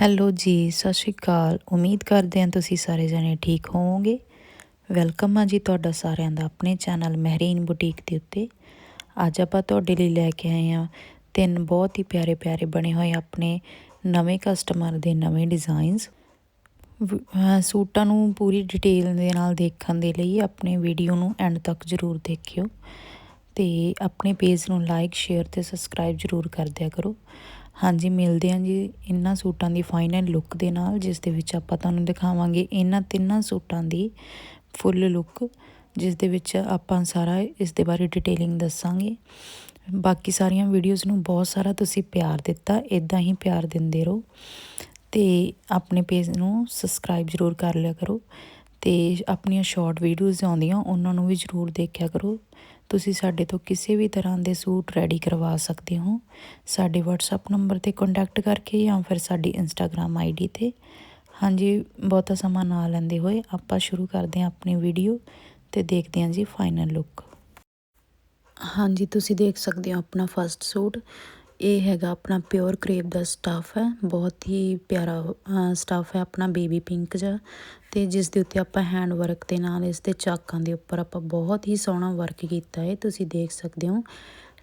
Hello ਜੀ, ਸਤਿ ਸ਼੍ਰੀ ਅਕਾਲ। ਉਮੀਦ ਕਰਦੇ ਹਾਂ ਤੁਸੀਂ ਸਾਰੇ ਜਣੇ ਠੀਕ ਹੋਵੋਗੇ। ਵੈਲਕਮ ਆ ਜੀ ਤੁਹਾਡਾ ਸਾਰਿਆਂ ਦਾ ਆਪਣੇ ਚੈਨਲ ਮਹਿਰੀਨ ਬੁਟੀਕ ਦੇ ਉੱਤੇ। ਅੱਜ ਆਪਾਂ ਤੁਹਾਡੇ ਲਈ ਲੈ ਕੇ ਆਏ ਹਾਂ ਤਿੰਨ ਬਹੁਤ ਹੀ ਪਿਆਰੇ ਪਿਆਰੇ ਬਣੇ ਹੋਏ ਆਪਣੇ ਨਵੇਂ ਕਸਟਮਰ ਦੇ ਨਵੇਂ ਡਿਜ਼ਾਈਨਸ ਸੂਟਾਂ ਨੂੰ ਪੂਰੀ ਡਿਟੇਲ ਦੇ ਨਾਲ ਦੇਖਣ ਦੇ ਲਈ ਆਪਣੇ ਵੀਡੀਓ ਨੂੰ ਐਂਡ ਤੱਕ ਜ਼ਰੂਰ ਦੇਖਿਓ। ਤੇ ਆਪਣੇ ਪੇਜ ਨੂੰ ਲਾਈਕ, ਸ਼ੇਅਰ ਤੇ ਸਬਸਕ੍ਰਾਈਬ ਜ਼ਰੂਰ ਕਰ ਦਿਆ ਕਰੋ। ਹਾਂਜੀ, ਮਿਲਦੇ ਹਾਂ ਜੀ ਇਹਨਾਂ ਸੂਟਾਂ ਦੀ ਫਾਈਨਲ ਲੁੱਕ ਦੇ ਨਾਲ, ਜਿਸ ਦੇ ਵਿੱਚ ਆਪਾਂ ਤੁਹਾਨੂੰ ਦਿਖਾਵਾਂਗੇ ਇਹਨਾਂ ਤਿੰਨਾਂ ਸੂਟਾਂ ਦੀ ਫੁੱਲ ਲੁੱਕ ਜਿਸ ਦੇ ਵਿੱਚ ਆਪਾਂ ਸਾਰਾ ਇਸ ਦੇ ਬਾਰੇ ਡਿਟੇਲਿੰਗ ਦੱਸਾਂਗੇ। ਬਾਕੀ ਸਾਰੀਆਂ ਵੀਡੀਓਜ਼ ਨੂੰ ਬਹੁਤ ਸਾਰਾ ਤੁਸੀਂ ਪਿਆਰ ਦਿੱਤਾ ਇਦਾਂ ਹੀ ਪਿਆਰ ਦਿੰਦੇ ਰਹੋ ਤੇ ਆਪਣੇ ਪੇਜ ਨੂੰ ਸਬਸਕ੍ਰਾਈਬ ਜ਼ਰੂਰ ਕਰ ਲਿਆ ਕਰੋ। ਤੇ ਆਪਣੀਆਂ ਸ਼ਾਰਟ ਵੀਡੀਓਜ਼ ਆਉਂਦੀਆਂ, ਉਹਨਾਂ ਨੂੰ ਵੀ ਜ਼ਰੂਰ ਦੇਖਿਆ ਕਰੋ। ਤੁਸੀਂ ਸਾਡੇ ਤੋਂ ਕਿਸੇ ਵੀ ਤਰ੍ਹਾਂ ਦੇ ਸੂਟ ਰੈਡੀ ਕਰਵਾ ਸਕਦੇ ਹੋ। ਸਾਡੇ WhatsApp ਨੰਬਰ ਤੇ ਕੰਟੈਕਟ ਕਰਕੇ ਜਾਂ ਫਿਰ ਸਾਡੀ Instagram ਆਈਡੀ ਤੇ। ਹਾਂਜੀ, ਬਹੁਤਾ ਸਮਾਂ ਨਾ ਲੈਂਦੇ ਹੋਏ ਆਪਾਂ ਸ਼ੁਰੂ ਕਰਦੇ ਹਾਂ ਆਪਣੀ ਵੀਡੀਓ ਤੇ ਦੇਖਦੇ ਹਾਂ ਜੀ ਫਾਈਨਲ ਲੁੱਕ ਹਾਂਜੀ, ਤੁਸੀਂ ਦੇਖ ਸਕਦੇ ਹੋ ਆਪਣਾ ਫਰਸਟ ਸੂਟ। ਇਹ ਹੈਗਾ ਆਪਣਾ ਪਿਓਰ ਕਰੇਪ ਦਾ ਸਟਾਫ ਹੈ, ਬਹੁਤ ਹੀ ਪਿਆਰਾ ਸਟਾਫ ਹੈ ਆਪਣਾ ਬੇਬੀ ਪਿੰਕ ਜਿਹਾ ਤੇ ਜਿਸ ਦੇ ਉੱਤੇ ਆਪਾਂ ਹੈਂਡ ਵਰਕ ਦੇ ਨਾਲ ਇਸ ਦੇ ਚਾਕਾਂ ਦੇ ਉੱਪਰ ਆਪਾਂ ਬਹੁਤ ਹੀ ਸੋਹਣਾ ਵਰਕ ਕੀਤਾ ਹੈ, ਤੁਸੀਂ ਦੇਖ ਸਕਦੇ ਹੋ।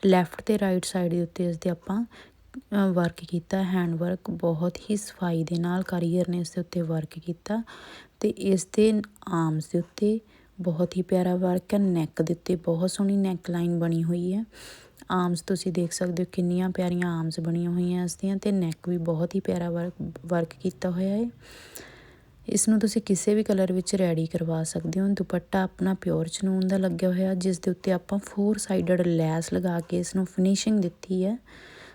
ਲੈਫਟ ਤੇ ਰਾਈਟ ਸਾਈਡ ਦੇ ਉੱਤੇ ਇਸ ਦੇ ਆਪਾਂ ਵਰਕ ਕੀਤਾ ਹੈਂਡ ਵਰਕ ਬਹੁਤ ਹੀ ਸਫ਼ਾਈ ਦੇ ਨਾਲ ਕਾਰੀਗਰ ਨੇ ਇਸ ਦੇ ਉੱਤੇ ਵਰਕ ਕੀਤਾ ਤੇ ਇਸ ਦੇ ਆਰਮਸ ਦੇ ਉੱਤੇ ਬਹੁਤ ਹੀ ਪਿਆਰਾ ਵਰਕ ਹੈ ਨੈਕ ਦੇ ਉੱਤੇ ਬਹੁਤ ਸੋਹਣੀ ਨੈਕ ਲਾਈਨ ਬਣੀ ਹੋਈ ਹੈ। ਆਰਮਸ ਤੁਸੀਂ ਦੇਖ ਸਕਦੇ ਹੋ ਕਿੰਨੀਆਂ ਪਿਆਰੀਆਂ ਆਰਮਸ ਬਣੀਆਂ ਹੋਈਆਂ ਇਸ ਦੀਆਂ ਤੇ ਨੈਕ ਵੀ ਬਹੁਤ ਹੀ ਪਿਆਰਾ ਵਰਕ ਵਰਕ ਕੀਤਾ ਹੋਇਆ ਹੈ ਇਸ ਨੂੰ ਤੁਸੀਂ ਕਿਸੇ ਵੀ ਕਲਰ ਵਿੱਚ ਰੈਡੀ ਕਰਵਾ ਸਕਦੇ ਹੋ। ਦੁਪੱਟਾ ਆਪਣਾ ਪਿਓਰ ਚਨੂਨ ਦਾ ਲੱਗਿਆ ਹੋਇਆ, ਜਿਸ ਦੇ ਉੱਤੇ ਆਪਾਂ ਫੋਰ ਸਾਈਡਡ ਲੈਸ ਲਗਾ ਕੇ ਇਸ ਨੂੰ ਫਿਨਿਸ਼ਿੰਗ ਦਿੱਤੀ ਹੈ।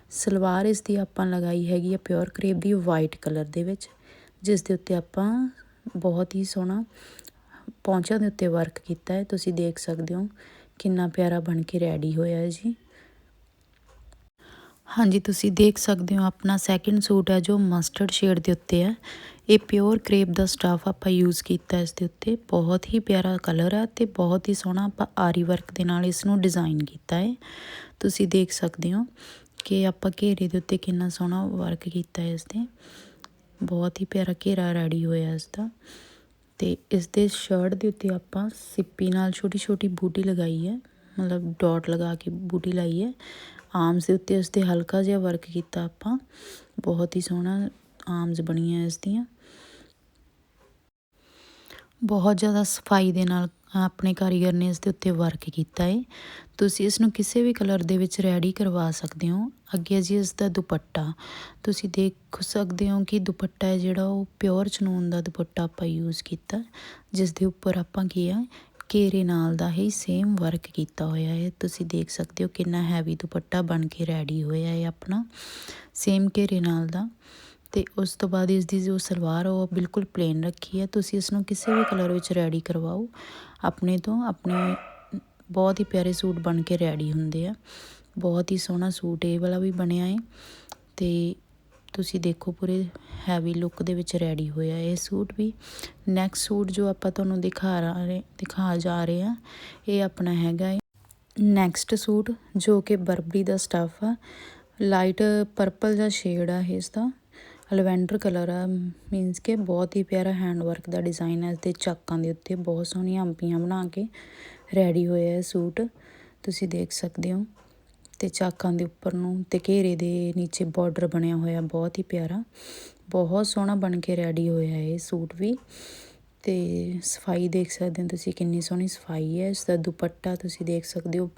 ਸਲਵਾਰ ਇਸ ਦੀ ਆਪਾਂ ਲਗਾਈ ਹੈਗੀ ਹੈ ਪਿਓਰ ਕਰੇਪ ਦੀ ਵਾਈਟ ਕਲਰ ਦੇ ਵਿੱਚ, ਜਿਸ ਦੇ ਉੱਤੇ ਆਪਾਂ ਬਹੁਤ ਹੀ ਸੋਹਣਾ ਪੌਂਚਿਆਂ ਦੇ ਉੱਤੇ ਵਰਕ ਕੀਤਾ ਹੈ। ਤੁਸੀਂ ਦੇਖ ਸਕਦੇ ਹੋ ਕਿੰਨਾ ਪਿਆਰਾ ਬਣ ਕੇ ਰੈਡੀ ਹੋਇਆ ਹੈ ਜੀ। ਹਾਂਜੀ, ਤੁਸੀਂ ਦੇਖ ਸਕਦੇ ਹੋ ਆਪਣਾ ਸੈਕਿੰਡ ਸੂਟ ਹੈ ਜੋ ਮਸਟਰਡ ਸ਼ੇਡ ਦੇ ਉੱਤੇ ਹੈ। ਇਹ ਪਿਓਰ ਕ੍ਰੇਪ ਦਾ ਸਟਾਫ ਆਪਾਂ ਯੂਜ਼ ਕੀਤਾ ਇਸ ਦੇ ਉੱਤੇ। ਬਹੁਤ ਹੀ ਪਿਆਰਾ ਕਲਰ ਹੈ ਤੇ ਬਹੁਤ ਹੀ ਸੋਹਣਾ ਆਪਾਂ ਆਰੀ ਵਰਕ ਦੇ ਨਾਲ ਇਸ ਨੂੰ ਡਿਜ਼ਾਈਨ ਕੀਤਾ ਹੈ। ਤੁਸੀਂ ਦੇਖ ਸਕਦੇ ਹੋ ਕਿ ਆਪਾਂ ਘੇਰੇ ਦੇ ਉੱਤੇ ਕਿੰਨਾ ਸੋਹਣਾ ਵਰਕ ਕੀਤਾ ਹੈ ਇਸ ਦੇ ਬਹੁਤ ਹੀ ਪਿਆਰਾ ਘੇਰਾ ਰੈਡੀ ਹੋਇਆ ਇਸ ਦਾ। ਤੇ ਇਸ ਦੇ ਸ਼ਰਟ ਦੇ ਉੱਤੇ ਆਪਾਂ ਸਿੱਪੀ ਨਾਲ ਛੋਟੀ ਛੋਟੀ ਬੂਟੀ ਲਗਾਈ ਹੈ। ਮਤਲਬ ਡਾਟ ਲਗਾ ਕੇ ਬੂਟੀ ਲਾਈ ਹੈ। ਆਰਮਸ ਦੇ ਉੱਤੇ ਉਸ ਤੇ ਹਲਕਾ ਜਿਹਾ ਵਰਕ ਕੀਤਾ ਆਪਾਂ। ਬਹੁਤ ਹੀ ਸੋਹਣਾ ਆਰਮਸ ਬਣੀਆਂ ਇਸ ਦੀਆਂ। ਬਹੁਤ ਜ਼ਿਆਦਾ ਸਫ਼ਾਈ ਦੇ ਨਾਲ ਆਪਣੇ ਕਾਰੀਗਰ ਨੇ ਇਸ ਦੇ ਉੱਤੇ ਵਰਕ ਕੀਤਾ ਹੈ ਤੁਸੀਂ ਇਸ ਨੂੰ ਕਿਸੇ ਵੀ ਕਲਰ ਦੇ ਵਿੱਚ ਰੈਡੀ ਕਰਵਾ ਸਕਦੇ ਹੋ। ਅੱਗੇ ਜੀ ਇਸ ਦਾ ਦੁਪੱਟਾ। ਤੁਸੀਂ ਦੇਖ ਸਕਦੇ ਹੋ ਕਿ ਦੁਪੱਟਾ ਹੈ ਜਿਹੜਾ ਉਹ ਪਿਓਰ ਚਨੂਨ ਦਾ ਦੁਪੱਟਾ ਆਪਾਂ ਯੂਜ਼ ਕੀਤਾ। ਜਿਸ ਦੇ ਉੱਪਰ ਆਪਾਂ ਕੀ ਹੈ ਘੇਰੇ ਨਾਲ ਦਾ ਹੀ ਸੇਮ ਵਰਕ ਕੀਤਾ ਹੋਇਆ ਹੈ। ਤੁਸੀਂ ਦੇਖ ਸਕਦੇ ਹੋ ਕਿੰਨਾ ਹੈਵੀ ਦੁਪੱਟਾ ਬਣ ਕੇ ਰੈਡੀ ਹੋਇਆ ਹੈ ਆਪਣਾ। ਸੇਮ ਘੇਰੇ ਨਾਲ ਦਾ। ਤੇ ਉਸ ਤੋਂ ਬਾਅਦ ਇਸ ਦੀ ਜੋ ਸਲਵਾਰ ਉਹ ਬਿਲਕੁਲ ਪਲੇਨ ਰੱਖੀ ਹੈ। ਤੁਸੀਂ ਇਸ ਨੂੰ ਕਿਸੇ ਵੀ ਕਲਰ ਵਿੱਚ ਰੈਡੀ ਕਰਵਾਓ। ਆਪਣੇ ਤੋਂ ਆਪਣੇ ਬਹੁਤ ਹੀ ਪਿਆਰੇ ਸੂਟ ਬਣ ਕੇ ਰੈਡੀ ਹੁੰਦੇ ਆ। ਬਹੁਤ ਹੀ ਸੋਹਣਾ ਸੂਟ ਇਹ ਵਾਲਾ ਵੀ ਬਣਿਆ ਹੈ। ਤੇ ਤੁਸੀਂ ਦੇਖੋ ਪੂਰੇ ਹੈਵੀ ਲੁੱਕ ਦੇ ਵਿੱਚ ਰੈਡੀ ਹੋਇਆ ਇਹ ਸੂਟ ਵੀ। ਨੈਕਸਟ ਸੂਟ ਜੋ ਆਪਾਂ ਤੁਹਾਨੂੰ ਦਿਖਾ ਰਹੇ, ਦਿਖਾ ਜਾ ਰਹੇ ਆ ਇਹ ਆਪਣਾ ਹੈਗਾ ਹੈ। ਨੈਕਸਟ ਸੂਟ ਜੋ ਕਿ ਬਰਬਰੀ ਦਾ ਸਟੱਫ ਆ ਲਾਈਟ ਪਰਪਲ ਦਾ ਸ਼ੇਡ ਆ ਇਸ ਦਾ। ਲਵੈਂਡਰ ਕਲਰ ਆ ਮੀਨਸ ਕਿ ਬਹੁਤ ਹੀ ਪਿਆਰਾ ਹੈਂਡ ਵਰਕ ਦਾ ਡਿਜ਼ਾਈਨ ਹੈ ਇਸ ਦੇ ਚਾਕਾਂ ਦੇ ਉੱਤੇ ਬਹੁਤ ਸੋਹਣੀਆਂ ਅੰਪੀਆਂ ਬਣਾ ਕੇ ਰੈਡੀ ਹੋਇਆ ਹੈ ਸੂਟ। ਤੁਸੀਂ ਦੇਖ ਸਕਦੇ ਹੋ। ਤੇ ਚਾਕਾਂ ਦੇ ਉੱਪਰ ਨੂੰ ਤੇ ਘੇਰੇ ਦੇ ਨੀਚੇ ਬਾਰਡਰ ਬਣਿਆ ਹੋਇਆ ਬਹੁਤ ਹੀ ਪਿਆਰਾ। ਬਹੁਤ ਸੋਹਣਾ ਬਣ ਕੇ ਰੈਡੀ ਹੋਇਆ ਇਹ ਸੂਟ ਵੀ। ਤੇ ਸਫ਼ਾਈ ਦੇਖ ਸਕਦੇ ਹੋ ਤੁਸੀਂ ਕਿੰਨੀ ਸੋਹਣੀ ਸਫ਼ਾਈ ਹੈ। ਇਸ ਦਾ ਦੁਪੱਟਾ ਤੁਸੀਂ ਦੇਖ ਸਕਦੇ ਹੋ।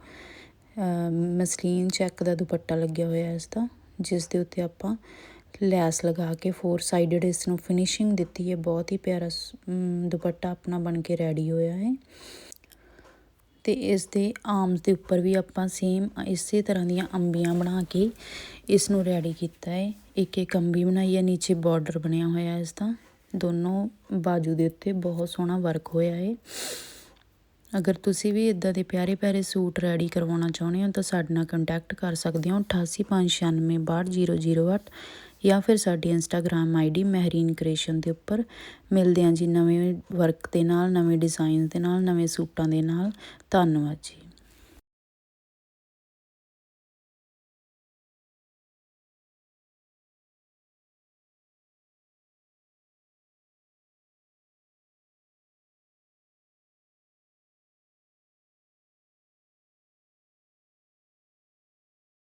ਮਸਲੀਨ ਚੈੱਕ ਦਾ ਦੁਪੱਟਾ ਲੱਗਿਆ ਹੋਇਆ ਇਸ ਦਾ, ਜਿਸ ਦੇ ਉੱਤੇ ਆਪਾਂ ਲੈਸ ਲਗਾ ਕੇ ਫੋਰ ਸਾਈਡਡ ਇਸ ਨੂੰ ਫਿਨਿਸ਼ਿੰਗ ਦਿੱਤੀ ਹੈ। ਬਹੁਤ ਹੀ ਪਿਆਰਾ ਦੁਪੱਟਾ ਆਪਣਾ ਬਣ ਕੇ ਰੈਡੀ ਹੋਇਆ ਹੈ। ਅਤੇ ਇਸ ਦੇ ਆਮਸ ਦੇ ਉੱਪਰ ਵੀ ਆਪਾਂ ਸੇਮ ਇਸੇ ਤਰ੍ਹਾਂ ਦੀਆਂ ਅੰਬੀਆਂ ਬਣਾ ਕੇ ਇਸ ਨੂੰ ਰੈਡੀ ਕੀਤਾ ਹੈ। ਇੱਕ ਇੱਕ ਅੰਬੀ ਬਣਾਈ ਹੈ, ਨੀਚੇ ਬਾਰਡਰ ਬਣਿਆ ਹੋਇਆ ਇਸ ਦਾ ਦੋਨੋਂ ਬਾਜੂ ਦੇ ਉੱਤੇ ਬਹੁਤ ਸੋਹਣਾ ਵਰਕ ਹੋਇਆ ਹੈ। ਅਗਰ ਤੁਸੀਂ ਵੀ ਇਦਾਂ ਦੇ ਪਿਆਰੇ ਪਿਆਰੇ ਸੂਟ ਰੈਡੀ ਕਰਵਾਉਣਾ ਚਾਹੁੰਦੇ ਹੋ, ਤਾਂ ਸਾਡੇ ਨਾਲ ਕੰਟੈਕਟ ਕਰ ਸਕਦੇ ਹੋ 8856962008 ਜਾਂ ਫਿਰ ਸਾਡੀ ਇੰਸਟਾਗ੍ਰam ਆਈਡੀ ਮਹਿਰੀਨ ਕ੍ਰੀਏਸ਼ਨ ਦੇ ਉੱਪਰ। ਮਿਲਦੇ ਹਾਂ ਜੀ ਨਵੇਂ ਵਰਕ ਦੇ ਨਾਲ, ਨਵੇਂ ਡਿਜ਼ਾਈਨ ਦੇ ਨਾਲ, ਨਵੇਂ ਸੂਟਾਂ ਦੇ ਨਾਲ। ਧੰਨਵਾਦ ਜੀ।